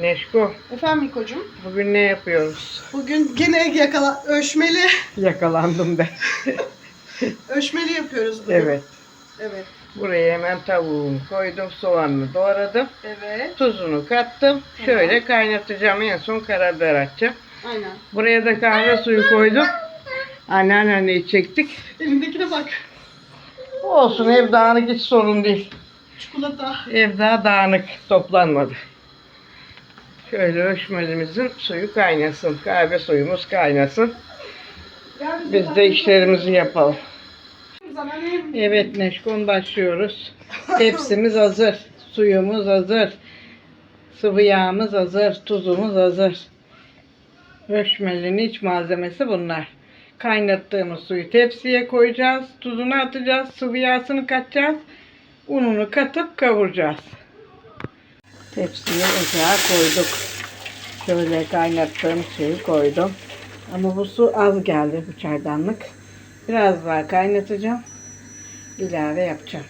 Neşko, Efendim Miko'cum. bugün ne yapıyoruz? Bugün gene yakala ölçmeli Yakalandım ben. ölçmeli yapıyoruz bugün. evet. Evet. Buraya hemen tavuğumu koydum, soğanını doğradım. Evet. Tuzunu kattım. Şöyle kaynatacağım. En son karabiber atacağım. Aynen. Buraya da kahve suyu koydum. Anneanneyi çektik. Elindekine bak. Olsun ev dağınık hiç sorun değil. Çikolata. Ev daha dağınık toplanmadı. Şöyle ölçmelimizin suyu kaynasın. Kahve suyumuz kaynasın. Biz de işlerimizi yapalım. Evet Neşkon başlıyoruz. Tepsimiz hazır. Suyumuz hazır. Sıvı yağımız hazır. Tuzumuz hazır. Ölçmelinin iç malzemesi bunlar. Kaynattığımız suyu tepsiye koyacağız. Tuzunu atacağız. Sıvı yağsını katacağız. Ununu katıp kavuracağız. Tepsiye ocağa koyduk. Şöyle kaynattığım suyu koydum. Ama bu su az geldi bu çaydanlık. Biraz daha kaynatacağım. İlave yapacağım.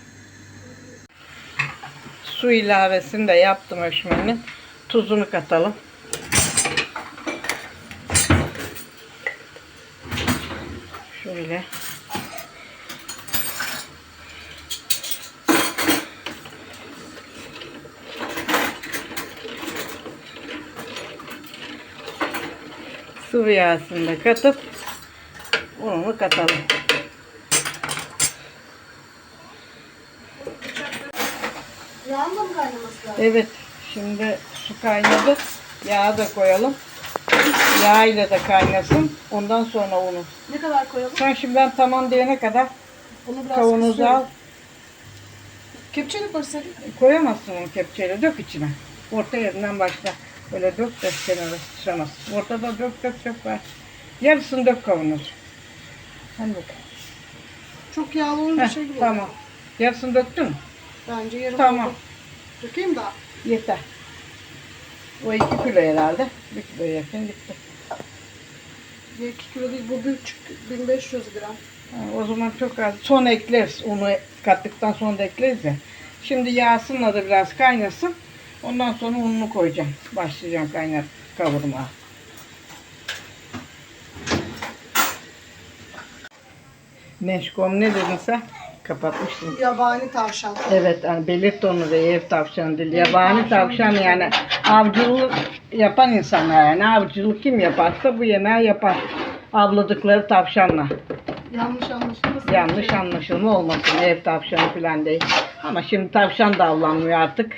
Su ilavesini de yaptım ölçmenin. Tuzunu katalım. Şöyle. Sıvı yağsını da katıp ununu katalım. Evet. Şimdi su kaynadı. Yağı da koyalım. Yağ ile de kaynasın. Ondan sonra unu. Ne kadar koyalım? Sen şimdi ben tamam diyene kadar Bunu biraz kavanozu al. Kepçeyle koysaydın. Koyamazsın onu kepçeyle. Dök içine. Orta yerinden başla. Böyle dök de kenara sıçramaz. Ortada dök dök dök var. Yarısını dök kavanozu. Hadi bak. Çok yağlı olunca Heh, şey gibi tamam. oluyor. Yarısını döktün mü? Bence yarım Tamam. oldu. Dökeyim daha. Yeter. O iki kilo herhalde. Bir kilo yakın gitti. 2 kilo değil bu bir buçuk 1500 gram. Ha, o zaman çok az. Son ekleriz. Unu kattıktan sonra da ekleriz ya. Şimdi yağsınla da biraz kaynasın. Ondan sonra ununu koyacağım. Başlayacağım kaynar kavurmaya. Neşkom ne dedin sen? Kapatmıştım. Yabani tavşan. Evet, yani belirt onu da ev tavşanı değil. Yabani tavşan yani avcılık yapan insanlar yani avcılık kim yaparsa bu yemeği yapar. Avladıkları tavşanla. Yanlış anlaşılmasın. Yanlış anlaşılma olmasın. Ev tavşanı falan değil. Ama şimdi tavşan da avlanmıyor artık.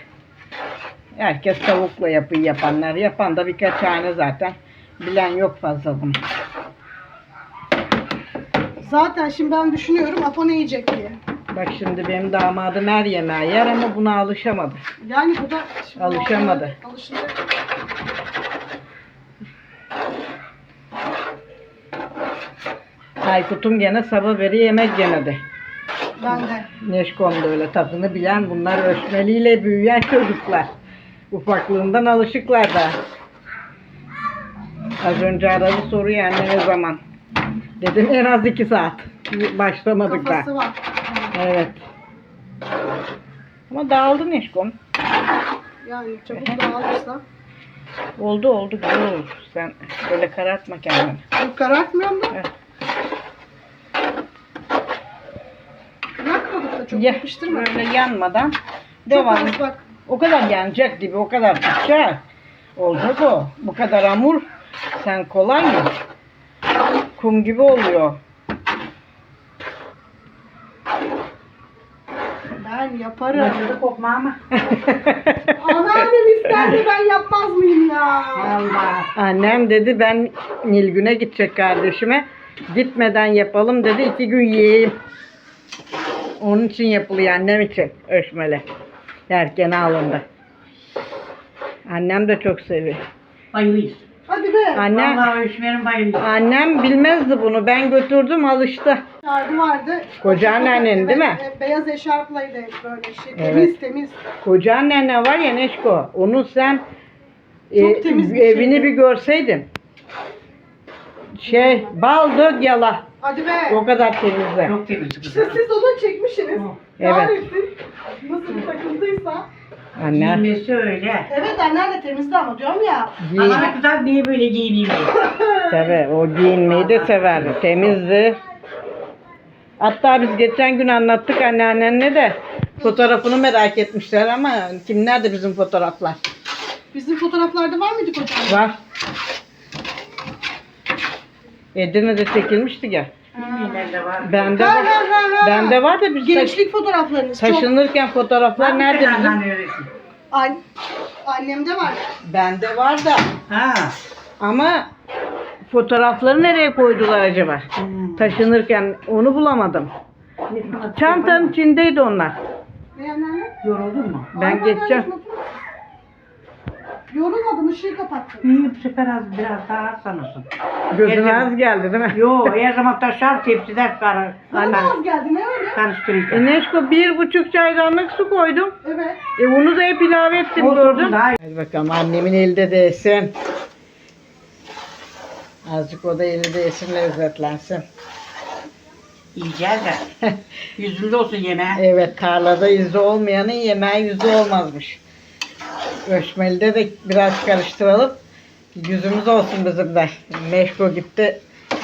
Herkes tavukla yapıyor yapanlar. Yapan da birkaç tane zaten. Bilen yok fazla bunu. Zaten şimdi ben düşünüyorum Apo ne yiyecek diye. Bak şimdi benim damadım her yemeği yer ama buna alışamadı. Yani bu da şimdi Alışamadı. Alışacak. Aykut'um gene sabah veri yemek yemedi. Ben de. Neşkom da öyle tadını bilen bunlar ölçmeliyle büyüyen çocuklar. Ufaklığından alışıklar da. Az önce aradı soruyor anne ne zaman. Dedim en az iki saat. Başlamadık Kafası da. var. Evet. Ama dağıldı Neşkom. Yani çabuk dağılırsa. Oldu oldu güzel oldu. Sen böyle karartma kendini. Bu karartmıyorum da. Evet. Yakmadık da çok Ya, yapıştırma. böyle yanmadan Çok devam. az bak. O kadar yanacak gibi, o kadar tutacak. Olacak o. Bu kadar hamur. Sen kolay mı? Kum gibi oluyor. Ben yaparım. kopma ama. Anneannem isterdi ben yapmaz mıyım ya? Allah. Annem dedi ben Nilgün'e gidecek kardeşime. Gitmeden yapalım dedi. iki gün yiyeyim. Onun için yapılıyor annem için ölçmeli. Erken alındı. Annem de çok seviyor. Bayılıyız. Hadi be. Anne, Vallahi öğretmenim annem bilmezdi bunu. Ben götürdüm alıştı. Şarkı vardı. Koca anneannen değil mi? Evet, Beyaz eşarplaydı hep böyle şey. Evet. Temiz temiz. Koca annene var ya Neşko. Onu sen Çok e, temiz bir evini şeydi. bir görseydin. Şey bal dök yala. Hadi be. O kadar temizle. Çok temiz kız. İşte siz onu çekmişsiniz. Evet. Kahretsin. Nasıl bir takıldıysa. Anne. Giymesi öyle. Evet anneanne de temizdi ama diyorum ya. Giy. Ama ne güzel niye böyle giyineyim diye. Tabii o giyinmeyi de severdi. Temizdi. Hatta biz geçen gün anlattık anneannenle de fotoğrafını merak etmişler ama kim nerede bizim fotoğraflar? Bizim fotoğraflarda var mıydı kocam? Var. Edirne'de çekilmişti ya. Nerede var? Bende Ha, var. ha, ha, ha. Bende var da taş- Gençlik fotoğraflarınız çok. taşınırken fotoğraflar nerede bizim? An annemde var. Bende var da Ha. ama fotoğrafları nereye koydular acaba? Taşınırken onu bulamadım. Çantanın içindeydi onlar. Yoruldun mu? Ben geçeceğim. Yorulmadım ışığı kapattım. İyi bu sefer az biraz daha sanırsın. Gözüne Evet. az geldi değil mi? Yo her zaman taşar tepsiden kar Bana da az geldi ne öyle? karıştırırken. Eneşko bir buçuk çaydanlık su koydum. Evet. E onu da hep ilave ettim gördün. Hadi bakalım annemin elde değsin. Azıcık o da eli değsin lezzetlensin. Yiyeceğiz de. Yüzünde olsun yemeğe. Evet tarlada yüzü olmayanın yemeği yüzü olmazmış. Ölçmeli de biraz karıştıralım. Yüzümüz olsun bizim de. Meşko gitti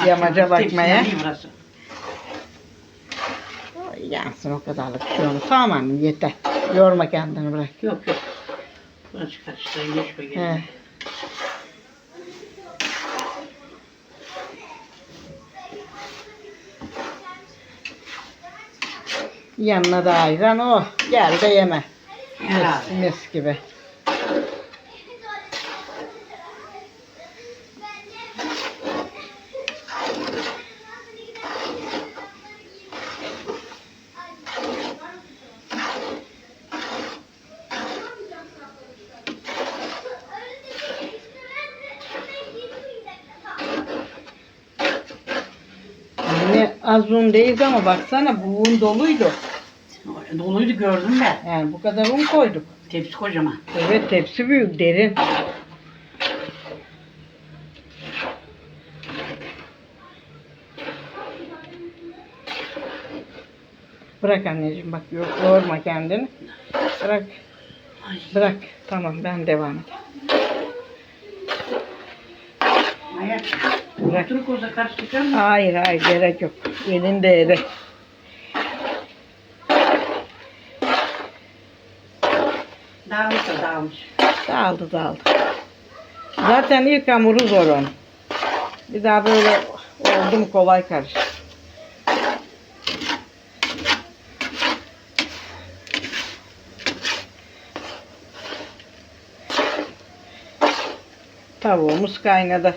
yamaca bakmaya. Yansın o kadarlık şu an. Tamam annem yeter. Yorma kendini bırak. Yok yok. Burası karıştırın geç be He. gel. Yanına da ayran o. Gel de yeme. Mis, mis gibi. Az undeyiz ama baksana bu un doluydu. Doluydu gördüm ben. Yani bu kadar un koyduk. Tepsi kocaman. Evet tepsi büyük derin. Bırak anneciğim bak yok yorma kendini. Bırak. Bırak. Tamam ben devam edeyim. Ayak. Bırak. Oturup olsa karıştıracağım mı? Hayır hayır gerek yok. Elinde eri. Dağılmış da dağılmış. Dağıldı dağıldı. Zaten ilk hamuru zor onun. Bir daha böyle oldu mu kolay karışır. Tavuğumuz kaynadı.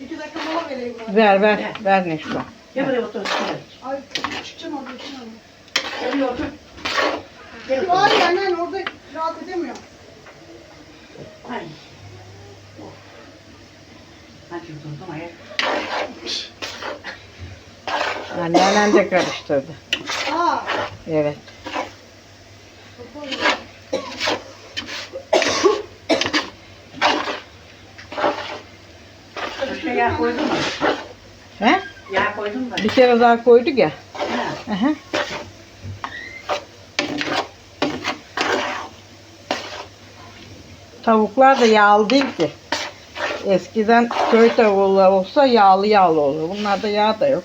İki dakika mola vereyim bana. Ver ver ver Neşko. Gel buraya otur. Gel. Ay çıkacağım ama. Gel buraya otur. Gel otur. Hayır anneanne orada rahat edemiyorum. Ay. Oh. Hadi oturdum ayak. Anneannen de karıştırdı. Aa. Evet. Mu? He? Koydun mu? Bir kere daha koyduk ya. Ha. Aha. Tavuklar da yağlı değil ki. Eskiden köy tavuğu olsa yağlı yağlı olur. Bunlarda yağ da yok.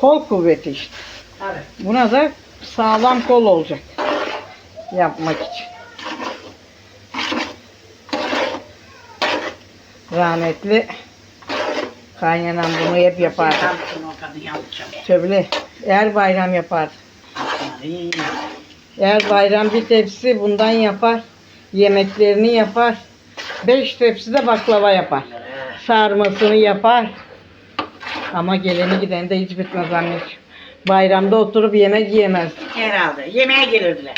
Kol kuvveti işte. Tabii. Buna da sağlam kol olacak. Yapmak için. Rahmetli kaynanam bunu hep yapardı. Yapsın o kadın yapacağım. Şöyle her bayram yapardı. İyi. Her bayram bir tepsi bundan yapar. Yemeklerini yapar. Beş tepsi de baklava yapar. Sarmasını yapar. Ama geleni gideni de hiç bitmez anneciğim. Bayramda oturup yemek yiyemez. Herhalde. Yemeğe gelirdiler.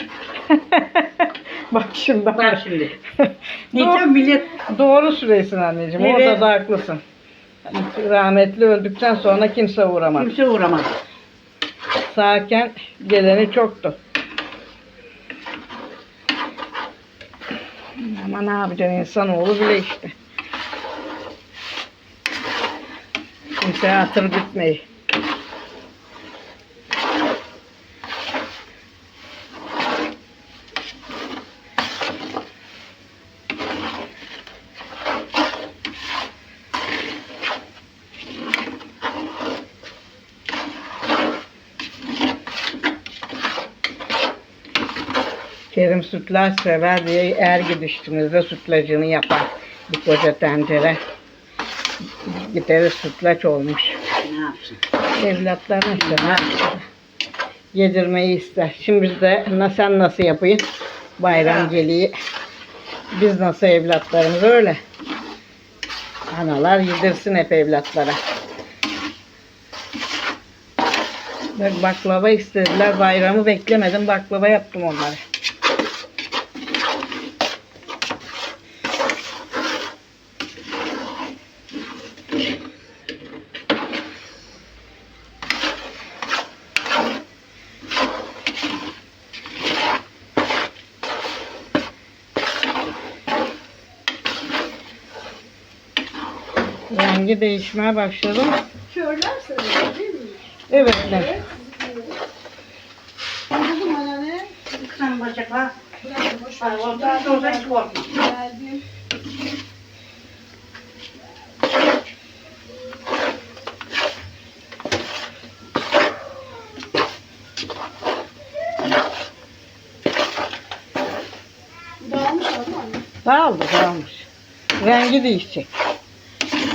Bak şimdi. Bak şimdi. Diyeceğim millet Doğru süreysin anneciğim. Evet. Orada da haklısın. Rahmetli öldükten sonra kimse uğramaz. kimse uğramaz. Sağken geleni çoktu. Ama ne yapacaksın insanoğlu bile işte. Kimseye hatır gitmeyi. Kerim sütlaç sever diye er gidiştimizde sütlacını yapar. Bir koca tencere. Gideriz sütlaç olmuş. Ne yapsın? Evlatlarına işte ne yapsın? Yedirmeyi ister. Şimdi biz de sen nasıl yapayım? Bayram geliyor. Biz nasıl evlatlarımız öyle. Analar yedirsin hep evlatlara. Bak baklava istediler. Bayramı beklemedim. Baklava yaptım onlara. Rengi değişmeye başladı. Körlerse değil mi? Evet. evet. Anladım anneanne. Kısan bacaklar. Hiç korkma. Geldim. Dağılmış anne? Dağıldı dağılmış. Rengi değişecek.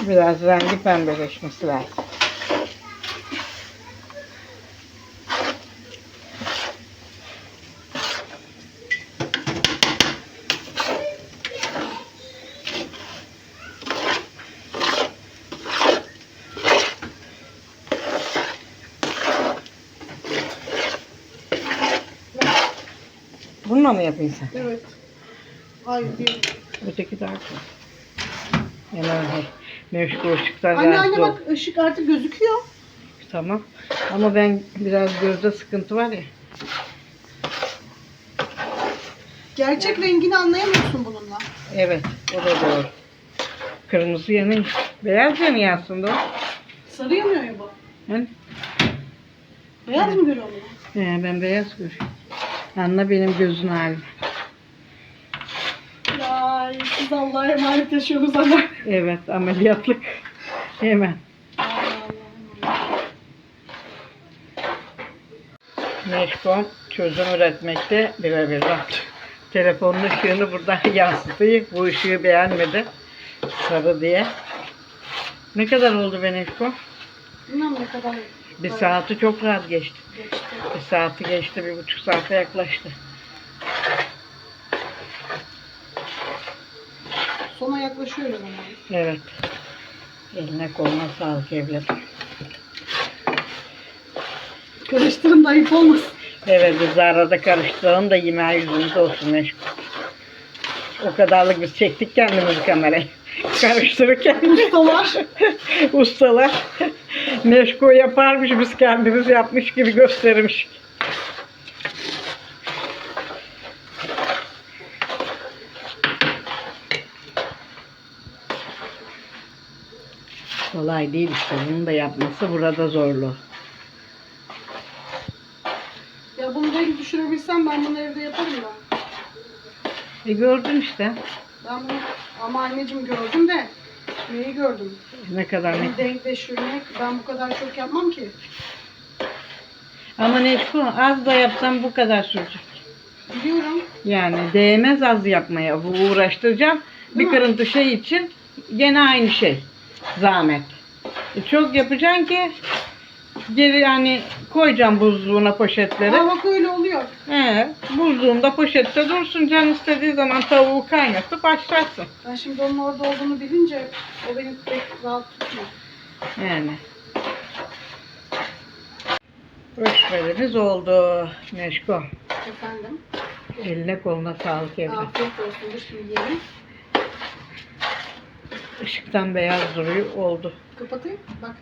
Biraz rengi pembeleşmesi lazım. Bununla mı yapayım sen? Evet. Hayır değil. Öteki daha güzel. Hemen he. Meşgul ışıklar Anne anne bak ışık artık gözüküyor. Tamam. Ama ben biraz gözde sıkıntı var ya. Gerçek rengini anlayamıyorsun bununla. Evet. O da doğru. Kırmızı yanı, beyaz yanı aslında o. Sarı yanıyor ya bu. Hani? Beyaz mı görüyor bunu? He, ben beyaz görüyorum. Anla benim gözün hali. Siz Allah'a emanet yaşıyorsunuz anne. Evet ameliyatlık. Hemen. Meşkom çözüm üretmekte birebir bak. Telefonun ışığını buradan yansıtıyor. Bu ışığı beğenmedi. Sarı diye. Ne kadar oldu be Meşkom? Bilmem ne kadar Bir saati çok rahat geçti. geçti. Bir saati geçti, bir buçuk saate yaklaştı. Sona yaklaşıyoruz ama. Evet. Eline koluna sağlık evladım. Karıştırın da ayıp olmasın. Evet biz arada karıştıralım da yemeği yüzümüzde olsun meşgul. O kadarlık biz çektik kendimizi kamerayı. Karıştırırken Ustalar. ustalar meşgul yaparmış biz kendimiz yapmış gibi göstermiş. Kolay değil işte bunun da yapması burada zorlu. ya bunu renk düşürebilsem ben bunu evde yaparım da. E gördün işte Ben bunu ama anneciğim gördüm de neyi gördüm? ne kadar ne Bir denk düşürmek ben bu kadar çok yapmam ki. Ama Neşko az da yapsam bu kadar sürecek. Biliyorum. Yani değmez az yapmaya. Bu uğraştıracağım. Bir Değil mi? kırıntı şey için gene aynı şey. Zahmet. E, çok yapacaksın ki geri yani koyacağım buzluğuna poşetleri. Aa bak öyle oluyor. He, buzluğunda poşette dursun. Can istediği zaman tavuğu kaynatıp açarsın. Ben şimdi onun orada olduğunu bilince o beni pek rahat tutmuyor. Yani. Ölçmelerimiz oldu Neşko. Efendim. Eline koluna sağlık evlat. Afiyet olsun. Şimdi yiyelim. Işıktan beyaz duruyor oldu. Kapatayım. Bak.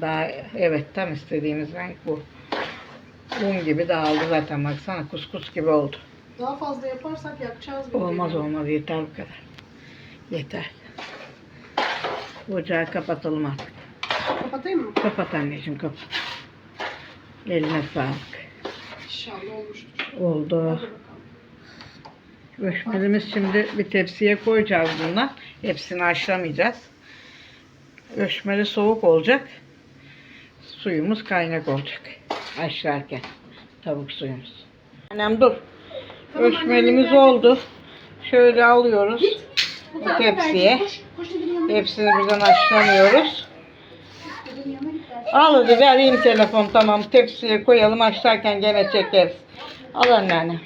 Daha evet tam istediğimiz renk bu. Un gibi dağıldı zaten baksana kuskus gibi oldu. Daha fazla yaparsak yakacağız. gibi Olmaz olmaz yeter bu kadar. Yeter. Ocağı kapatalım artık. Kapatayım mı? Kapat anneciğim kapat. Eline sağlık. İnşallah olmuştur. Oldu. Öşmelimiz şimdi bir tepsiye koyacağız bundan. Hepsini haşlamayacağız. Öşmeli soğuk olacak. Suyumuz kaynak olacak. Haşlarken. Tavuk suyumuz. Annem dur. Tamam, Öşmelimiz annem, oldu. Şöyle alıyoruz. Bu Bu tepsiye. Koş, koş. Hepsini birden haşlamıyoruz. Git. Al hadi vereyim telefon tamam. Tepsiye koyalım haşlarken gene çekeriz. Al anneanne.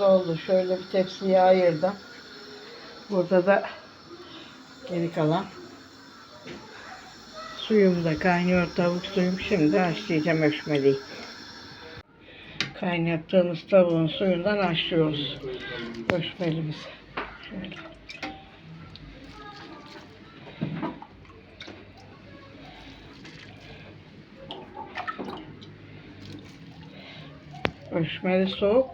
Oldu. Şöyle bir tepsiye ayırdım. Burada da geri kalan suyum da kaynıyor. Tavuk suyum. Şimdi haşlayacağım öşmeliyi. Kaynattığımız tavuğun suyundan haşlıyoruz. Öşmelimizi. Ölçmeli soğuk.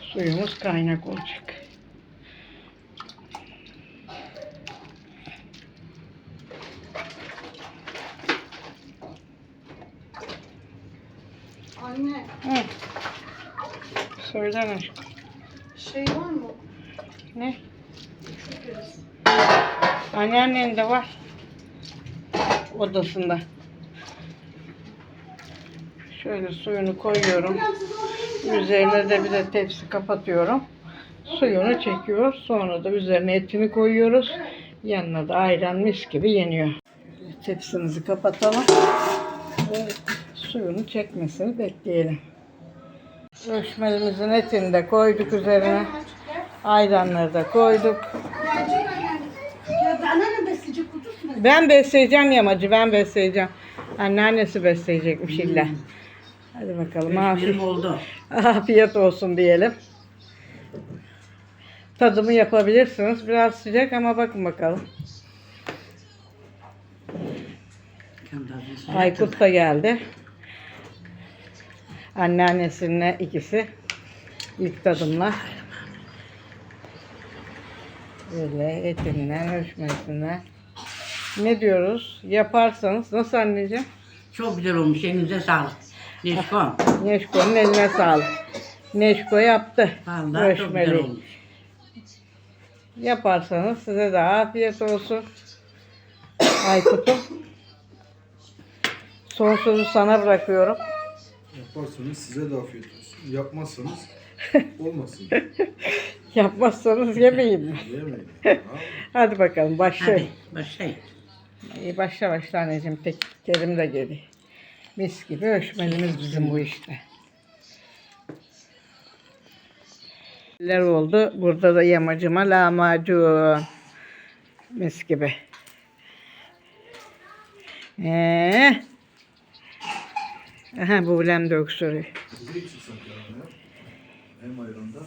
Suyumuz kaynak olacak. Anne Hı. Söyle aşkım. şey var mı? Ne? Anneannen de var. Odasında. Şöyle suyunu koyuyorum. Üzerine de bir de tepsi kapatıyorum. Suyunu çekiyor. Sonra da üzerine etini koyuyoruz. Yanına da ayran mis gibi yeniyor. Tepsimizi kapatalım. Ve suyunu çekmesini bekleyelim. Ölçmelimizin etini de koyduk üzerine. Ayranları da koyduk. Ben besleyeceğim yamacı, ben besleyeceğim. Anneannesi besleyecekmiş illa. Hadi bakalım. Afiyet, oldu. afiyet olsun diyelim. Tadımı yapabilirsiniz. Biraz sıcak ama bakın bakalım. Aykut da geldi. Anneannesinle ikisi. ilk tadımla. Böyle etinden, ölçmesinden. Ne diyoruz? Yaparsanız. Nasıl anneciğim? Çok güzel olmuş. Elinize sağlık. Neşkom. Neşko'nun eline sağlık. Neşko yaptı. Vallahi çok güzel olmuş. Yaparsanız size de afiyet olsun. Aykut'um. Son sözü sana bırakıyorum. Yaparsanız size de afiyet olsun. Yapmazsanız olmasın. Yapmazsanız yemeyin mi? Yemeyin. Hadi bakalım başlayın. Hadi başlayın. İyi başla başla anneciğim. Tek kelim de geliyor. Mis gibi ölçmelimiz bizim bu işte. Neler oldu? Burada da yamacıma lahmacun. Mis gibi. Ee. Aha bu de öksürüyor. Hızlı içirsen yani. Hem ayranda